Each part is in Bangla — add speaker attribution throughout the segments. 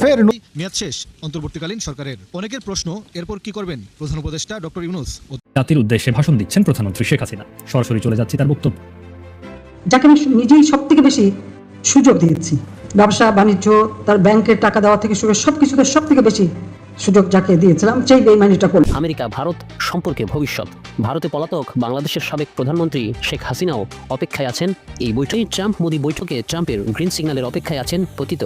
Speaker 1: ফের
Speaker 2: মেয়াদ শেষ অন্তর্বর্তীকালীন সরকারের। অনেকের প্রশ্ন এরপর কি করবেন? প্রধান উপদেষ্টা ডক্টর ইউনুস
Speaker 3: জাতির উদ্দেশ্যে ভাষণ দিচ্ছেন প্রধানমন্ত্রী শেখ হাসিনা। সরাসরি চলে যাচ্ছি তার বক্তব্য।
Speaker 4: যাকে আমি নিজেই সব থেকে বেশি সুযোগ দিয়েছি। ব্যবসা বাণিজ্য তার ব্যাংকের টাকা দেওয়া থেকে শুরু সব কিছুতে সব থেকে বেশি সুযোগ যাকে দিয়েছিলাম সেই বেইমানিটা করলাম।
Speaker 5: আমেরিকা ভারত সম্পর্কে ভবিষ্যৎ। ভারতে পলাতক বাংলাদেশের সাবেক প্রধানমন্ত্রী শেখ হাসিনাও অপেক্ষায় আছেন। এই বৈঠকে ট্রাম্প মোদী বৈঠকে ট্রাম্পের গ্রিন সিগন্যালের অপেক্ষায় আছেন পতিত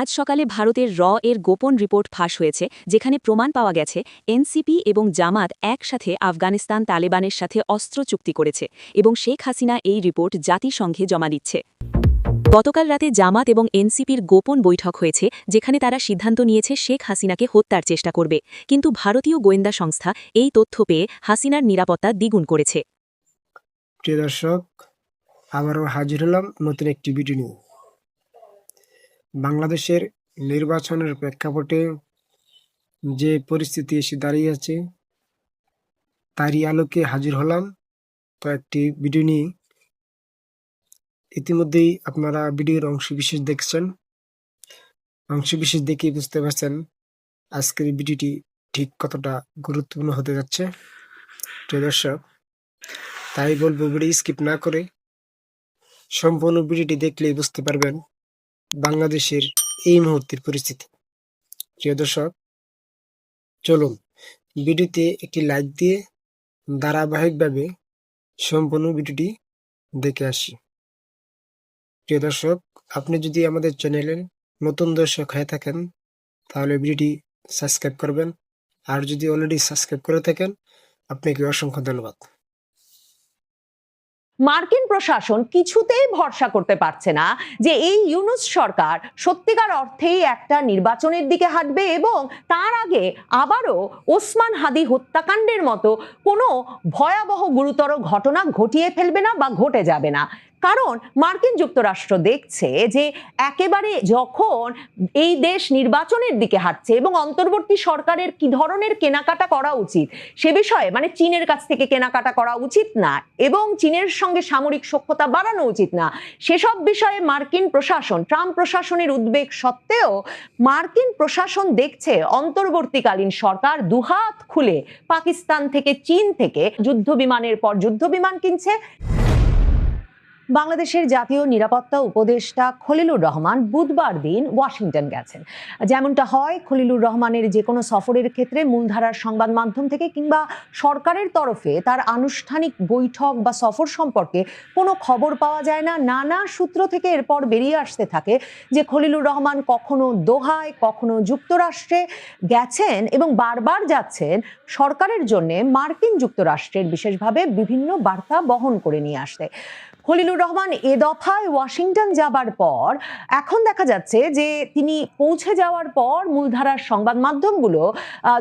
Speaker 6: আজ সকালে ভারতের র এর গোপন রিপোর্ট ফাঁস হয়েছে, যেখানে প্রমাণ পাওয়া গেছে, এনসিপি এবং জামাত একসাথে আফগানিস্তান তালেবানের সাথে অস্ত্র চুক্তি করেছে এবং শেখ হাসিনা এই রিপোর্ট জাতিসংঘে জমা দিচ্ছে। গতকাল রাতে জামাত এবং এনসিপির গোপন বৈঠক হয়েছে, যেখানে তারা সিদ্ধান্ত নিয়েছে শেখ হাসিনাকে হত্যার চেষ্টা করবে, কিন্তু ভারতীয় গোয়েন্দা সংস্থা এই তথ্য পেয়ে হাসিনার নিরাপত্তা দ্বিগুণ করেছে।
Speaker 7: প্রিয় দর্শক, আবারও হাজির হলাম নতুন একটি ভিডিও নিয়ে। বাংলাদেশের নির্বাচনের প্রেক্ষাপটে যে পরিস্থিতি এসে দাঁড়িয়ে আছে, তারই আলোকে হাজির হলাম কয়েকটি ভিডিও নিয়ে। ইতিমধ্যেই আপনারা ভিডিওর অংশ বিশেষ দেখছেন। অংশ বিশেষ দেখে বুঝতে পারছেন আজকের ভিডিওটি ঠিক কতটা গুরুত্বপূর্ণ হতে যাচ্ছে। দর্শক, তাই বলব ভিডিও স্কিপ না করে সম্পূর্ণ ভিডিওটি দেখলেই বুঝতে পারবেন বাংলাদেশের এই মুহূর্তের পরিস্থিতি। প্রিয় দর্শক, চলুন ভিডিওতে একটি লাইক দিয়ে ধারাবাহিকভাবে সম্পূর্ণ ভিডিওটি দেখে আসি। প্রিয় দর্শক, আপনি যদি আমাদের চ্যানেলের নতুন দর্শক হয়ে থাকেন, তাহলে ভিডিওটি সাবস্ক্রাইব করবেন। আর যদি অলরেডি সাবস্ক্রাইব করে থাকেন, আপনাকে অসংখ্য ধন্যবাদ।
Speaker 8: মার্কিন প্রশাসন কিছুতেই ভরসা করতে পারছে না যে এই ইউনুস সরকার সত্যিকার অর্থেই একটা নির্বাচনের দিকে হাঁটবে এবং তার আগে আবারও ওসমান হাদি হত্যাকাণ্ডের মতো কোনো ভয়াবহ গুরুতর ঘটনা ঘটিয়ে ফেলবে না বা ঘটে যাবে না। কারণ মার্কিন যুক্তরাষ্ট্র দেখছে যে একেবারে যখন এই দেশ নির্বাচনের দিকে হাঁটছে এবং অন্তর্বর্তী সরকারের কি ধরনের কেনাকাটা করা উচিত, সে বিষয়ে মানে চীনের কাছ থেকে কেনাকাটা করা উচিত না এবং চীনের সঙ্গে সামরিক সক্ষতা বাড়ানো উচিত না, সেসব বিষয়ে মার্কিন প্রশাসন, ট্রাম্প প্রশাসনের উদ্বেগ সত্ত্বেও মার্কিন প্রশাসন দেখছে অন্তর্বর্তীকালীন সরকার দুহাত খুলে পাকিস্তান থেকে চীন থেকে যুদ্ধ বিমানের পর যুদ্ধ বিমান কিনছে। বাংলাদেশের জাতীয় নিরাপত্তা উপদেষ্টা খলিলুর রহমান বুধবার দিন ওয়াশিংটন গেছেন। যেমনটা হয়, খলিলুর রহমানের যে কোনো সফরের ক্ষেত্রে মূলধারার সংবাদ মাধ্যম থেকে কিংবা সরকারের তরফে তার আনুষ্ঠানিক বৈঠক বা সফর সম্পর্কে কোনো খবর পাওয়া যায় না। নানা সূত্র থেকে এরপর বেরিয়ে আসতে থাকে যে খলিলুর রহমান কখনো দোহায়, কখনো যুক্তরাষ্ট্রে গেছেন এবং বারবার যাচ্ছেন সরকারের জন্য মার্কিন যুক্তরাষ্ট্রের বিশেষভাবে বিভিন্ন বার্তা বহন করে নিয়ে আসতে। খলিলুর রহমান এ দফায় ওয়াশিংটন যাবার পর এখন দেখা যাচ্ছে যে তিনি পৌঁছে যাওয়ার পর মূলধারার সংবাদ মাধ্যমগুলো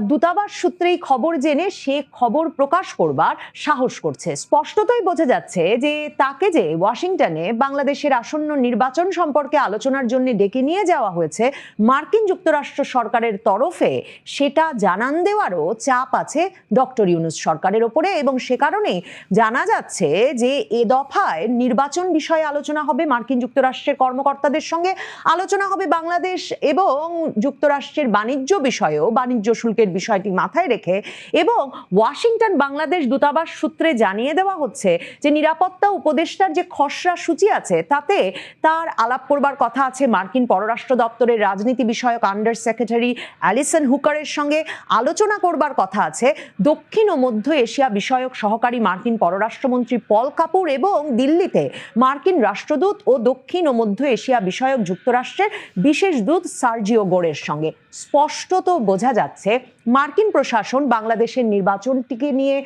Speaker 8: দূতাবাস সূত্রেই খবর জেনে সে খবর প্রকাশ করবার সাহস করছে। স্পষ্টতই বোঝা যাচ্ছে যে তাকে যে ওয়াশিংটনে বাংলাদেশের আসন্ন নির্বাচন সম্পর্কে আলোচনার জন্য ডেকে নিয়ে যাওয়া হয়েছে মার্কিন যুক্তরাষ্ট্র সরকারের তরফে, সেটা জানান দেওয়ারও চাপ আছে ডক্টর ইউনুস সরকারের ওপরে এবং সে কারণেই জানা যাচ্ছে যে এ দফায় নির্বাচন বিষয়ে আলোচনা হবে। মার্কিন যুক্তরাষ্ট্রের কর্মকর্তাদের সঙ্গে আলোচনা হবে বাংলাদেশ এবং যুক্তরাষ্ট্রের বাণিজ্য বিষয়েও, বাণিজ্য শুল্কের বিষয়টি মাথায় রেখে এবং ওয়াশিংটন বাংলাদেশ দূতাবাস সূত্রে জানিয়ে দেওয়া হচ্ছে যে নিরাপত্তা উপদেষ্টার যে খসড়া সূচি আছে, তাতে তার আলাপ করবার কথা আছে মার্কিন পররাষ্ট্র দপ্তরের রাজনীতি বিষয়ক আন্ডার সেক্রেটারি অ্যালিসন হুকারের সঙ্গে আলোচনা করবার কথা আছে। দক্ষিণ ও মধ্য এশিয়া বিষয়ক সহকারী মার্কিন পররাষ্ট্রমন্ত্রী পল কাপুর এবং দিল্লিতে মার্কিন রাষ্ট্রদূত ও দক্ষিণ ও মধ্য এশিয়া বিষয়ক যুক্তরাষ্ট্রের বিশেষ দূত সার্জিও গোরের সঙ্গে। স্পষ্টত বোঝা যাচ্ছে মার্কিন প্রশাসন বাংলাদেশের নির্বাচনটিকে নিয়ে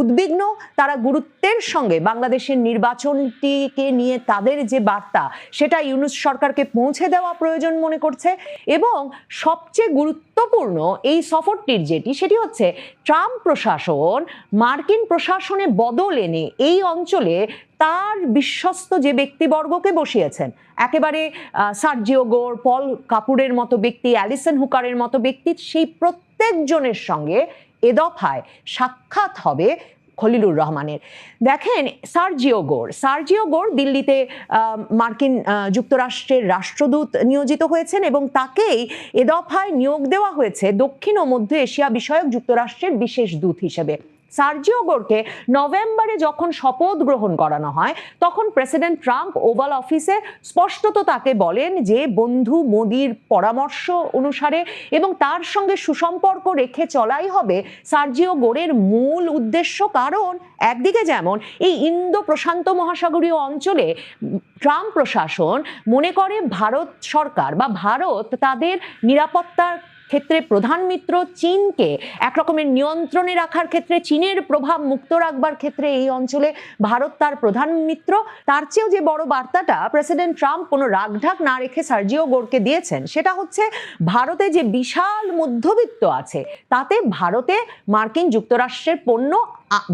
Speaker 8: উদ্বিগ্ন। তারা গুরুত্বের সঙ্গে বাংলাদেশের নির্বাচনটিকে নিয়ে তাদের যে বার্তা, সেটা ইউনুস সরকারকে পৌঁছে দেওয়া প্রয়োজন মনে করছে। এবং সবচেয়ে গুরুত্বপূর্ণ এই সফরটির যেটি, সেটি হচ্ছে ট্রাম্প প্রশাসন মার্কিন প্রশাসনে বদল এনে এই অঞ্চলে তার বিশ্বস্ত যে ব্যক্তিবর্গকে বসিয়েছেন, একেবারে সার্জিও গোর, পল কাপুরের মতো ব্যক্তি, অ্যালিসন হুকারের মতো ব্যক্তি, সেই প্রত্যেকজনের সঙ্গে এ দফায় সাক্ষাৎ হবে খলিলুর রহমানের। দেখেন, সার্জিও গোর। সার্জিও গোর দিল্লিতে মার্কিন যুক্তরাষ্ট্রের রাষ্ট্রদূত নিয়োজিত হয়েছেন এবং তাকেই এ দফায় নিয়োগ দেওয়া হয়েছে দক্ষিণ ও মধ্য এশিয়া বিষয়ক যুক্তরাষ্ট্রের বিশেষ দূত হিসেবে। সার্জিও গোরকে নভেম্বরে যখন শপথ গ্রহণ করানো হয়, তখন প্রেসিডেন্ট ট্রাম্প ওভাল অফিসে স্পষ্টত তাকে বলেন যে বন্ধু মোদির পরামর্শ অনুসারে এবং তার সঙ্গে সুসম্পর্ক রেখে চলাই হবে সার্জিও গোরের মূল উদ্দেশ্য। কারণ একদিকে যেমন এই ইন্দো প্রশান্ত মহাসাগরীয় অঞ্চলে ট্রাম্প প্রশাসন মনে করে ভারত সরকার বা ভারত তাদের নিরাপত্তার ক্ষেত্রে প্রধান মিত্র চীনকে একরকমের নিয়ন্ত্রণে রাখার ক্ষেত্রে চীনের প্রভাব মুক্ত রাখবার ক্ষেত্রে এই অঞ্চলে ভারত তার প্রধান মিত্র। তার চেয়েও যে বড় বার্তাটা প্রেসিডেন্ট ট্রাম্প কোনো রাগঢাক না রেখে সার্জিও গোরকে দিয়েছেন, সেটা হচ্ছে ভারতে যে বিশাল মধ্যবিত্ত আছে, তাতে ভারতে মার্কিন যুক্তরাষ্ট্রের পণ্য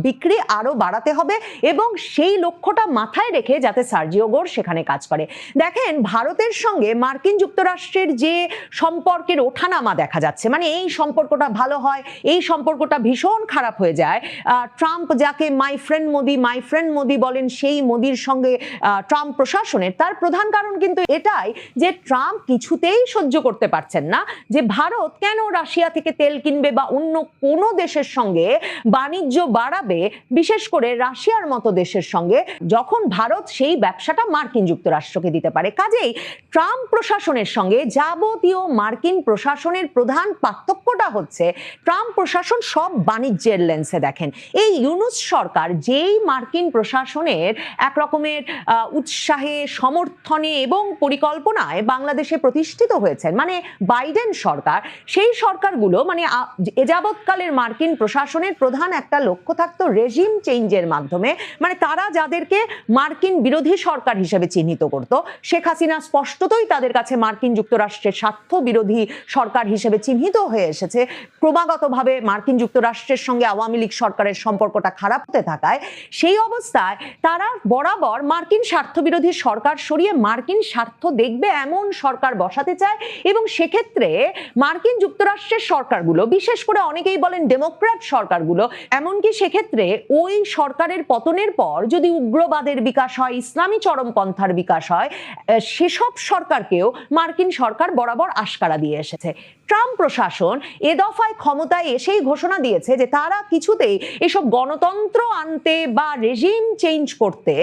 Speaker 8: বিক্রি আরও বাড়াতে হবে এবং সেই লক্ষ্যটা মাথায় রেখে যাতে সার্জিও গোর সেখানে কাজ করে। দেখেন, ভারতের সঙ্গে মার্কিন যুক্তরাষ্ট্রের যে সম্পর্কের ওঠানামা দেখা যাচ্ছে মানে এই সম্পর্কটা ভালো হয়, এই সম্পর্কটা ভীষণ খারাপ হয়ে যায় ট্রাম্প যাকে my friend Modi my friend Modi বলেন, সেই মোদির সঙ্গে ট্রাম্প প্রশাসনের, তার প্রধান কারণ কিন্তু এটাই যে ট্রাম্প কিছুতেই সহ্য করতে পারছেন না, যে ভারত কেন রাশিয়া থেকে তেল কিনবে বা অন্য কোনো দেশের সঙ্গে বাণিজ্য বাড়াবে, বিশেষ করে রাশিয়ার মতো দেশের সঙ্গে, যখন ভারত সেই ব্যবসাটা মার্কিন যুক্তরাষ্ট্রকে দিতে পারে। কাজেই ট্রাম্প প্রশাসনের সঙ্গে যাবতীয় মার্কিন প্রশাসনের প্রধান পার্থক্যটা হচ্ছে, ট্রাম্প প্রশাসন সব বাণিজ্যের লেন্সে দেখেন। এই ইউনুস সরকার যেই মার্কিন প্রশাসনের এক রকমের উৎসাহে, সমর্থনে এবং পরিকল্পনায় বাংলাদেশে প্রতিষ্ঠিত হয়েছেন মানে বাইডেন সরকার, সেই সরকারগুলো মানে এ যাবৎকালের মার্কিন প্রশাসনের প্রধান একটা লক্ষ্য থাকতো রেজিম চেঞ্জের মাধ্যমে মানে তারা যাদেরকে মার্কিন বিরোধী সরকার হিসেবে চিহ্নিত করত, শেখ হাসিনা স্পষ্টতই তাদের কাছে মার্কিন যুক্তরাষ্ট্রের স্বার্থ বিরোধী সরকার হিসেবে চিহ্নিত হয়ে এসেছে। ক্রমাগতভাবে মার্কিন যুক্তরাষ্ট্রের সঙ্গে আওয়ামী লীগ সরকারের সম্পর্কটা খারাপ হতে থাকায়, সেই অবস্থায় তারা বরাবর মার্কিন স্বার্থ বিরোধী সরকার সরিয়ে মার্কিন স্বার্থ দেখবে এমন সরকার বসাতে চায় এবং সেক্ষেত্রে মার্কিন যুক্তরাষ্ট্রের সরকারগুলো, বিশেষ করে অনেকেই বলেন ডেমোক্র্যাট সরকারগুলো, এমনকি সেক্ষেত্রে ওই সরকারের পতনের পর যদি উগ্রবাদের বিকাশ হয়, ইসলামী চরমপন্থার বিকাশ হয় সেসব সরকারকেও মার্কিন সরকার বরাবর আশকারা দিয়ে এসেছে। ট্রাম্প প্রশাসন এ দফায় ক্ষমতায় এসেই ঘোষণা দিয়েছে যে তারা কিছুতেই এসব গণতন্ত্র আনতে বা রেজিম চেঞ্জ করতে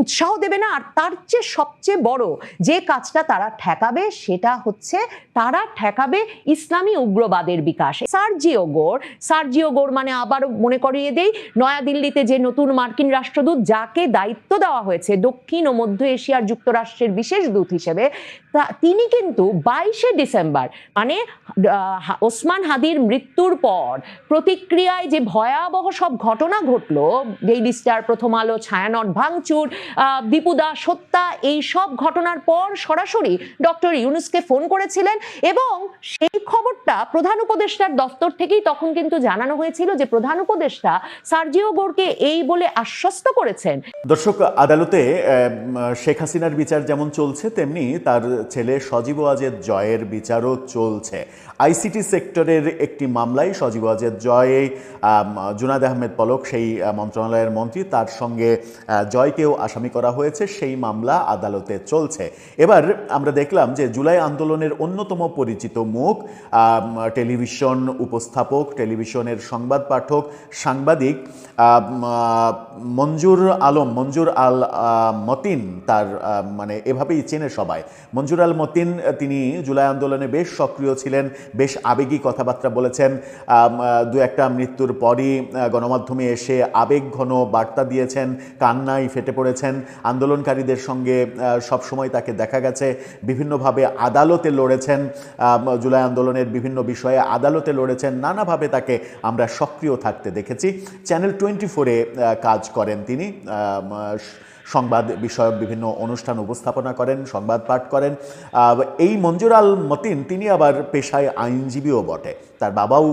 Speaker 8: উৎসাহ দেবে না। আর তার চেয়ে সবচেয়ে বড় যে কাজটা তারা ঠেকাবে, সেটা হচ্ছে তারা ঠেকাবে ইসলামী উগ্রবাদের বিকাশ। সার্জিও গোর সার্জিও গোর মানে আবারও মনে করিয়ে দেই। নয়াদিল্লিতে যে নতুন মার্কিন রাষ্ট্রদূত যাকে দায়িত্ব দেওয়া হয়েছে দক্ষিণ ও মধ্য এশিয়ার যুক্তরাষ্ট্রের বিশেষ দূত হিসেবে তিনি কিন্তু বাইশে ডিসেম্বর মানে ওসমান হাদির মৃত্যুর পর প্রতিক্রিয়ায় যে ভয়াবহ সব ঘটনা ঘটলো ডেইলি স্টার প্রথম আলো ছায়ানট ভাঙচুর আহ, দীপু দাস হত্যা এই সব ঘটনার পর সরাসরি ডক্টর ইউনুসকে ফোন করেছিলেন এবং সেই খবরটা প্রধান উপদেষ্টার দপ্তর থেকেই তখন কিন্তু জানানো হয়েছিল যে প্রধান উপদেষ্টা সার্জিও গোরকে এই বলে আশ্বস্ত করেছেন।
Speaker 1: দর্শক, আদালতে শেখ হাসিনার বিচার যেমন চলছে, তেমনি তার ছেলে সজীব ওয়াজেদ জয়ের বিচারও চলছে। আইসিটি সেক্টরের একটি মামলায় সজীব ওয়াজেদ জয়ে জুনাদ আহমেদ পলক, সেই মন্ত্রণালয়ের মন্ত্রী, তার সঙ্গে জয়কেও আসামি করা হয়েছে, সেই মামলা আদালতে চলছে। এবার আমরা দেখলাম যে জুলাই আন্দোলনের অন্যতম পরিচিত মুখ টেলিভিশন উপস্থাপক, টেলিভিশনের সংবাদ পাঠক সাংবাদিক মঞ্জুর আলম, মঞ্জুর আল মতিন তার মানে এভাবেই চেনে সবাই। মঞ্জুর আল মতিন, তিনি জুলাই আন্দোলনে বেশ সক্রিয় ছিলেন, বেশ আবেগী কথাবার্তা বলেছেন। দু একটা মৃত্যুর পরই গণমাধ্যমে এসে আবেগ ঘন বার্তা দিয়েছেন, কান্নায় ফেটে পড়েছেন। আন্দোলনকারীদের সঙ্গে সবসময় তাকে দেখা গেছে, বিভিন্নভাবে আদালতে লড়েছেন। জুলাই আন্দোলনের বিভিন্ন বিষয়ে আদালতে লড়েছেন। নানাভাবে তাকে আমরা সক্রিয় থাকতে দেখেছি। চ্যানেল টোয়েন্টি ফোরে কাজ করেন তিনি। সংবাদ বিষয়ক বিভিন্ন অনুষ্ঠান উপস্থাপনা করেন, সংবাদ পাঠ করেন। এই মঞ্জুর আল মতিন, তিনি আবার পেশায় আইনজীবীও বটে। তার বাবাও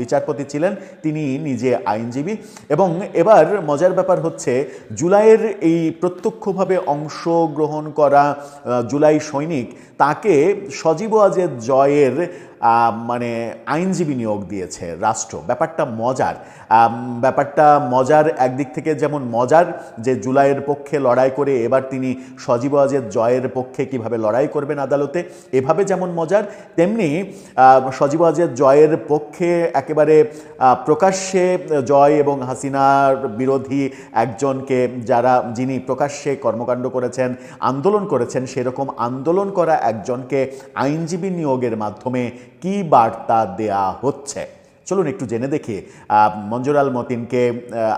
Speaker 1: বিচারপতি ছিলেন, তিনি নিজে আইনজীবী। এবং এবার মজার ব্যাপার হচ্ছে, জুলাইয়ের এই প্রত্যক্ষভাবে অংশগ্রহণ করা জুলাই সৈনিক, তাকে সজীব আজের জয়ের মানে আইনজীবী নিয়োগ দিয়েছে রাষ্ট্র। ব্যাপারটা মজার। ব্যাপারটা মজার একদিক থেকে যেমন মজার যে জুলাইয়ের পক্ষে লড়াই করে এবার তিনি সজীব ওয়াজেদ জয়ের পক্ষে কীভাবে লড়াই করবেন আদালতে, এভাবে যেমন মজার, তেমনি সজীব সজীব ওয়াজেদ জয়ের পক্ষে একেবারে প্রকাশ্যে জয় এবং হাসিনার বিরোধী একজনকে যারা, যিনি প্রকাশ্যে কর্মকাণ্ড করেছেন, আন্দোলন করেছেন, সেরকম আন্দোলন করা একজনকে আইনজীবী নিয়োগের মাধ্যমে কি বার্তা দেয়া হচ্ছে? চলুন একটু জেনে দেখি মঞ্জুরাল মতিনকে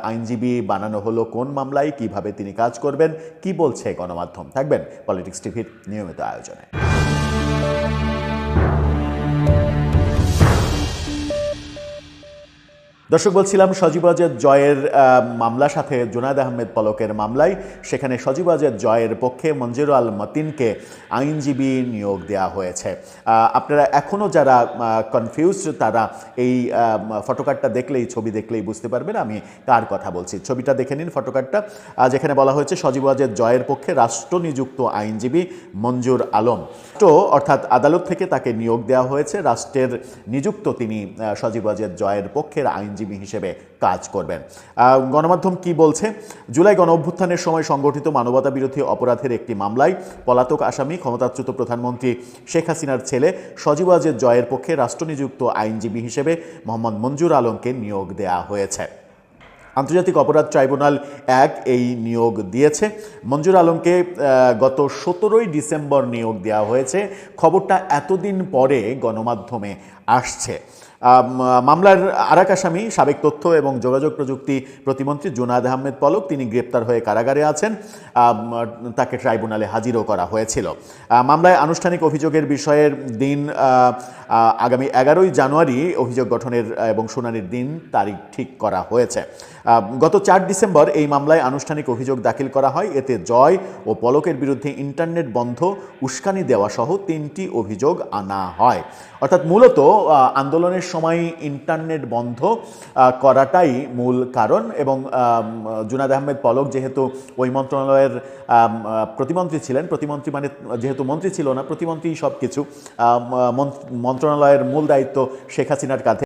Speaker 1: আইনজীবী বানানো হলো কোন মামলায়, কীভাবে তিনি কাজ করবেন, কি বলছে গণমাধ্যম? থাকবেন পলিটিক্স টিভির নিয়মিত আয়োজনে। দর্শক বলছিলাম সজীব আজেদ জয়ের আহ, মামলার সাথে জুনায়দ আহমেদ পলকের মামলায়। সেখানে সজীব আজেদ জয়ের পক্ষে মঞ্জুর আল মতিনকে আইনজীবী নিয়োগ দেওয়া হয়েছে। আপনারা এখনও যারা কনফিউজড তারা এই ফটোকার্ডটা দেখলেই ছবি দেখলেই বুঝতে পারবেন। আমি কার কথা বলছি। ছবিটা দেখে নিন ফটোকার্ডটা। যেখানে বলা হয়েছে সজীব আজেদ জয়ের পক্ষে রাষ্ট্র নিযুক্ত আইনজীবী মঞ্জুর আলম। তো অর্থাৎ আদালত থেকে তাকে নিয়োগ দেওয়া হয়েছে। রাষ্ট্রের নিযুক্ত তিনি সজীব আজেদ জয়ের পক্ষের আইনজীবী হিসেবে কাজ করবেন। গণমাধ্যম কি বলছে? জুলাই গণ অভ্যুত্থানের সময় সংগঠিত মানবতা বিরোধী অপরাধের একটি মামলায় পলাতক আসামি, ক্ষমতাচ্যুত প্রধানমন্ত্রী শেখ হাসিনার ছেলে সজীব আজেদ জয়ের পক্ষে রাষ্ট্রনিযুক্ত আইনজীবী হিসেবে মোহাম্মদ মঞ্জুর আলমকে নিয়োগ দেওয়া হয়েছে। আন্তর্জাতিক অপরাধ ট্রাইব্যুনাল এক এই নিয়োগ দিয়েছে। মঞ্জুর আলমকে গত সতেরোই ডিসেম্বর নিয়োগ দেওয়া হয়েছে। খবরটা এতদিন পরে গণমাধ্যমে আসছে। মামলার আরাক আসামি সাবেক তথ্য এবং যোগাযোগ প্রযুক্তি প্রতিমন্ত্রী জুনাদ আহমেদ পলক, তিনি গ্রেপ্তার হয়ে কারাগারে আছেন। তাকে ট্রাইব্যুনালে হাজিরও করা হয়েছিল। মামলায় আনুষ্ঠানিক অভিযোগের বিষয়ের দিন আগামী এগারোই জানুয়ারি অভিযোগ গঠনের এবং শুনানির দিন তারিখ ঠিক করা হয়েছে। গত চার ডিসেম্বর এই মামলায় আনুষ্ঠানিক অভিযোগ দাখিল করা হয়। এতে জয় ও পলকের বিরুদ্ধে ইন্টারনেট বন্ধ, উস্কানি দেওয়া সহ তিনটি অভিযোগ আনা হয়। অর্থাৎ মূলত আন্দোলনের সময় ইন্টারনেট বন্ধ করাটাই মূল কারণ এবং জুনাদ আহমেদ পলক যেহেতু ওই মন্ত্রণালয়ের প্রতিমন্ত্রী ছিলেন, প্রতিমন্ত্রী মানে যেহেতু মন্ত্রী ছিল না, প্রতিমন্ত্রী সব কিছু মন্ত্রণালয়ের মূল দায়িত্ব শেখ হাসিনার কাঁধে।